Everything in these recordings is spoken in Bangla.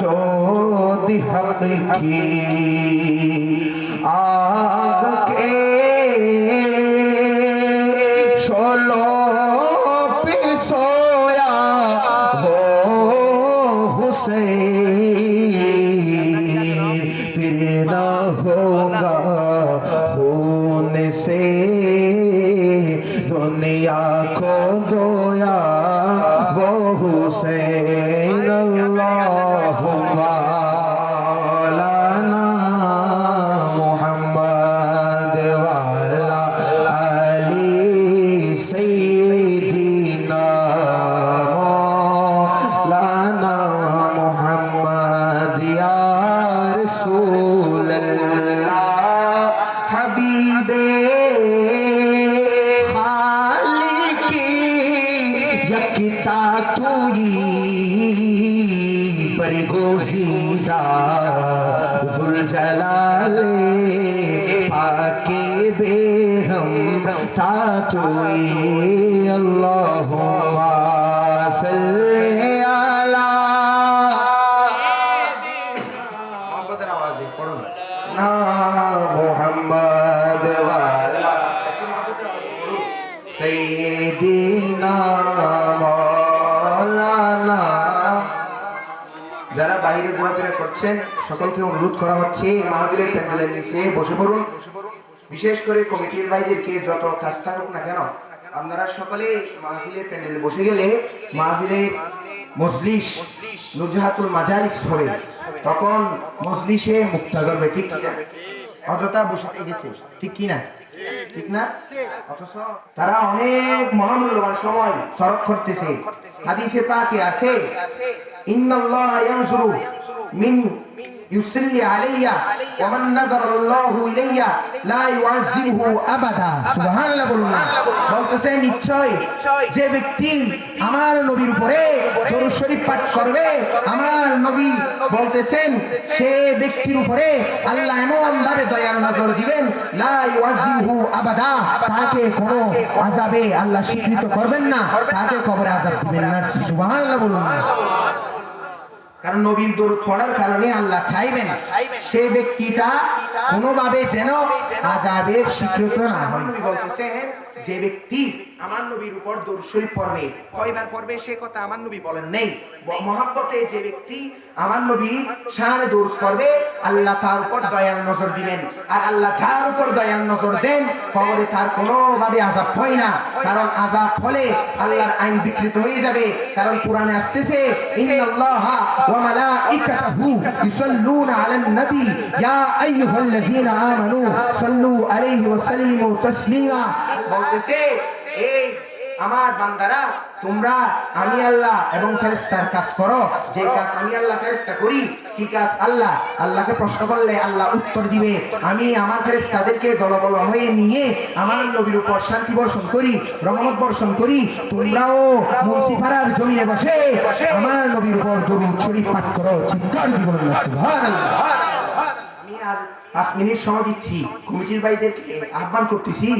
যদি হক কি আগকে ষোলো পিসোয়া হো হুসেন ফির না হোগা হোনে সে দুনিয়া খো দোয়া یا رسول اللہ حبیب خالق یکتا توئی برگوزیدہ ذوالجلال پاک بے ہم تا توئی اللہم মোহাম্মদের আওয়াজে পড়ুন না। মোহাম্মদ যারা বাইরে ঘোরাফেরা করছেন সকলকে অনুরোধ করা হচ্ছে মাহাবীরের প্যান্ডেলের নিচে বসে পড়ুন। বিশেষ করে কমিটির ভাইদেরকে যত কাজ থাকুক না কেন আপনারা সকলে মাহফিলের প্যান্ডেলে বসে গেলে মাহফিলের মজলিশ নুজহাতুল মাজারিস হবে। তখন মজলিসে মুক্তা করবে ঠিক কি না? অযথা বসে গেছে। ঠিক কি না? ঠিক না? অথচ তারা অনেক মহামূল্যবান সময় তরক করতেছে। হাদিসে পাকে আছে, ইন্নাল্লাহ ইয়ানসুরু মিন ইলাইয়া লা ইউআযিবহু আবাদা। সুবহানাল্লাহ বলুন বলতেছে, নিশ্চয় যে ব্যক্তি আমার নবীর উপরে দরুদ শরীফ পাঠ করবে, আমার নবী বলতেছেন, সে ব্যক্তির উপরে আল্লাহ এমন ভাবে দয়ার নজর দিবেন, লা ইউআযিবহু আবাদা। তাকে কোনো আযাবে আল্লাহ স্বীকৃত করবেন না। তাকে কবরে আযাব দিবেন না। সুবহানাল্লাহ বলুন। কারণ নবীর দরুদ পড়ার কারণে আল্লাহ চাইবে চাইবেন সে ব্যক্তিটা কোনোভাবে যেন আজাবের স্বীকৃত না হয়। বলতেছেন যে ব্যক্তি আমার নবীর উপর দরুদ শরীফ পড়বে। কয়বার পড়বে সে কথা আমার নবী বলেন নেই। মহাব্বতে যে ব্যক্তি আমার নবী শানে দরুদ করবে, আল্লাহ তার উপর দয়ার নজর দিবেন। আর আল্লাহ যার উপর দয়ার নজর দেন, কবরে তার কোনোভাবে আজাব হয় না। কারণ আজাব হলে আল্লাহর আইন বিকৃত হয়ে যাবে। কারণ কোরআনে আসতেছে, ইন্নাল্লাহা ওয়া মালাইকাতাহু ইউসাল্লুনা আলান নবী। ইয়া আইয়ুহাল্লাযীনা আমানু সাল্লু আলাইহি ওয়া সাল্লিমু তাসলিমা। বলতেছে এই আমার বান্দারা, তোমরা আমি আল্লাহ এবং ফেরেশতার কাজ করো। যে কাজ আমি আল্লাহ ফেরেশতা করি, কি কাজ? আল্লাহ। আল্লাহকে প্রশ্ন করলে আল্লাহ উত্তর দিবে। আমি আমার ফেরেশতাদেরকে দলবল হয়ে নিয়ে আমার নবীর উপর শান্তি বর্ষণ করি, রহমত বর্ষণ করি। তোমরাও মুন্সিপাড়ার জমিয়ে বসে আমার নবীর উপর দরুদ শরীফ পাঠ করো। চিৎকার সুবহানাল্লাহ। আমি আর পাঁচ মিনিট সময় দিচ্ছি। কমিটির ভাইদেরকে আহ্বান করতেছি,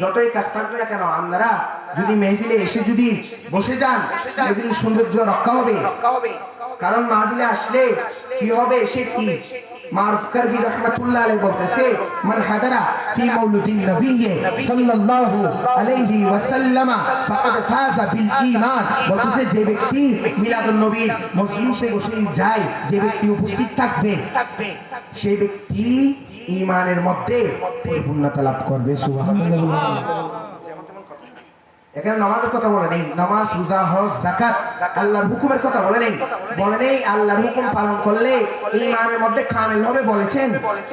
যতই কাজ থাকবে না কেন, আপনারা যদি মেহফিলে এসে যদি বসে যান, মেহফিলের সৌন্দর্য রক্ষা হবে। কারণ মাহফিলে আসলে কি হবে সে কি মারুফ কারবি রহমাতুল্লাহ আলাইহি বলতেছে, মান হাদারা ফি মাউলুদিন নবিয়্যি সাল্লাল্লাহু আলাইহি ওয়াসাল্লাম ফাকাদ ফাযা বিল ঈমান। বলতেছে, যে ব্যক্তি মিলাদুন নবী মজলিসে বসে যায়, যে ব্যক্তি উপস্থিত থাকবে সেই ব্যক্তি ঈমানের মধ্যে পরিপূর্ণতা লাভ করবে। সুবহানাল্লাহ। এখানে নামাজের কথা বলে নেই। নামাজ, রোজা, হজ জাকাত আল্লাহর হুকুমের কথা বলে নেই। বলে নেই, আল্লাহর হুকুম পালন করলে ইমানের মধ্যে কামিল হবে বলেছেন।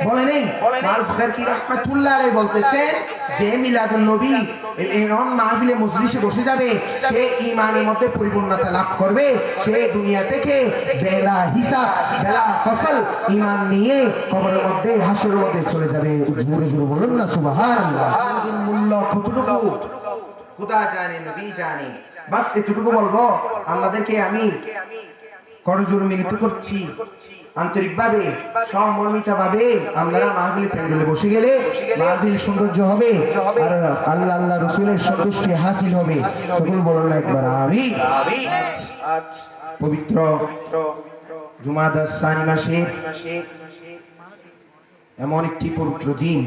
বলে নেই মারুফ কি রাহমাতুল্লাহ আলাইহি বলতেছেন যে মিলাদুন নবী এমন মাহফিলে মজলিসে বসে যাবে, সে ইমানের মধ্যে পরিপূর্ণতা লাভ করবে, সে দুনিয়া থেকে বেলা হিসাব, বেলা ফসল ইমান নিয়ে কবরের মধ্যে, হাসরের মধ্যে চলে যাবে। জোরে জোরে বলুন না, সুবহানাল্লাহ। মূল্য কতটুকু? খুদা জানে, নবী জানে। বাস এটুকু বলব আপনাদেরকে আমি করজোর মিলিত করছি। আন্তরিকভাবে সমর্মিতভাবে আপনারা মাহফিল প্যান্ডেলে বসে গেলে মাহফিল সৌন্দর্য হবে, আর আল্লাহ আল্লাহ রসুলের সন্তুষ্টি হাসিল হবে। সকল বলুন না একবার আমি পবিত্র জুমাদা সানি মাসে এমন একটি পবিত্র দিন।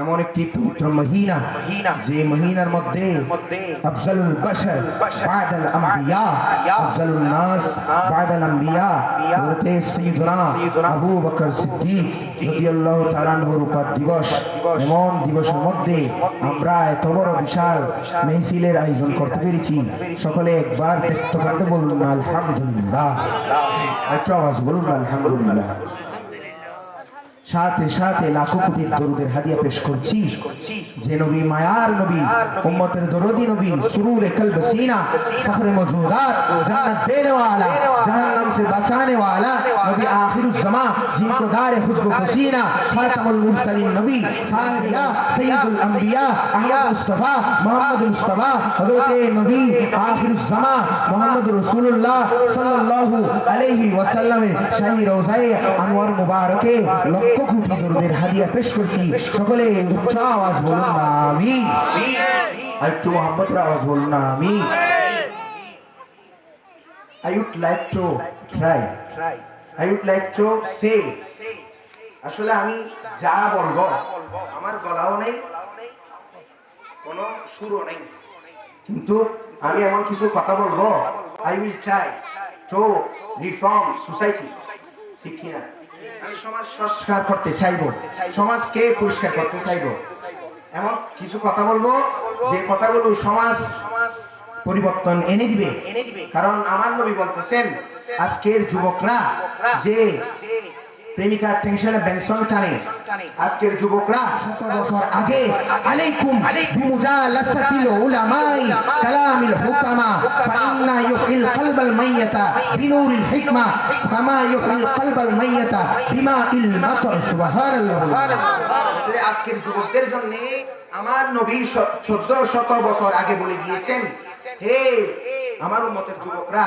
এমন একটি পবিত্র মহিনা যে মহিনার মধ্যে আফজালুল বাদাল আম্বিয়া, আফজালুল নাস, বাদাল আম্বিয়া, হযরত আবু বকর সিদ্দিক রাদিয়াল্লাহু তাআলা উপর দিবস। এমন দিবসের মধ্যে আমরা এত বড় বিশাল মেহফিলের আয়োজন করতে পেরেছি। সকলে একবার বলুন, আলহামদুলিল্লাহ। আওয়াজ বলুন, আলহামদুলিল্লাহ। সাথে সাথে লাখো কোটি দরুদের হাদিয়া পেশ করছি যে নবী মায়ার নবী উম্মতের দরদি নবী সুরুর কলব সিনা ফখর মজুদাত जन्नत देने वाला जहन्नम से बचाने वाला नबी आखिर जमा जिनको दार खुशबू पसीना खातमुल मुरसलीन नबी साहिया सैयदुल अंबिया अहमद मुस्तफा मोहम्मद मुस्तफा हजरत नबी आखिर जमा मोहम्मद रसूलुल्लाह सल्लल्लाहु अलैहि वसल्लम শাহী রওজায়ে আনোয়ার মুবারকে লক্ষ কোটি দরুদের হাদিয়া পেশ করছি। সকলে উচ্চ আওয়াজ বলুন না আমি। আর একটু আওয়াজ বলুন না আমি. আসলে আমি যা বলব, আমার গলাও নেই, কোনো সুরও নেই। কিন্তু আমি এমন কিছু কথা বলব I will try to reform society ঠিক কিনা? আমি সমাজ সংস্কার করতে চাইব। সমাজকে পরিষ্কার করতে চাইব। এমন কিছু কথা বলব, যে কথাগুলো সমাজ পরিবর্তন এনে দিবে। এনে দিবে কারণ আমার নবী বলতেছেন, আজকের যুবকরা যে প্রেমিকার টেনশনে বেনসন টানে। আজকের যুবকরা শত বছর আগে আলাইকুম বিমুজালাসাতিল উলামাই কালামিল হুকামা, ফাইন্না ইউহিল কলবাল মাইয়াতা বিনুরিল হিকমা, ফামা ইউহিল কলবাল মাইয়াতা বিমাইল মাতর, সুবহানাল্লাহ। আজকের যুবকদের জন্য আমার নবী চোদ্দ শত বছর আগে বলে গিয়েছেন হে আমার উম্মতের যুবকরা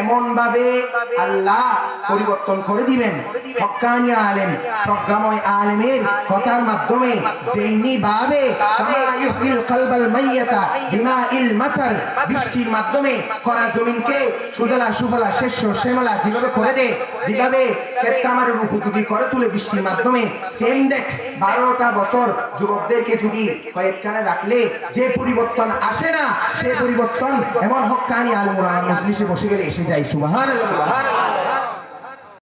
এমন ভাবে আল্লাহ পরিবর্তন করে দিবেন। হক্কানি আলেম, প্রজ্ঞাময় আলেমের কথার মাধ্যমে যেইনি ভাবে বৃষ্টির মাধ্যমে করা জমিনকে সুজলা সুফলা শস্য শ্যামলা যেভাবে করে দে, যেভাবে ক্ষেতকামারের উপযোগী করে তুলে বৃষ্টির মাধ্যমে, সেম দেখ, বারোটা বছর যুবকদেরকে যদি কয়েকখানে রাখলে যে পরিবর্তন আসে না, সে পরিবর্তন এমন হকানি আলমুল মজলিসে বসে গেলে এসে যায় সুবাহান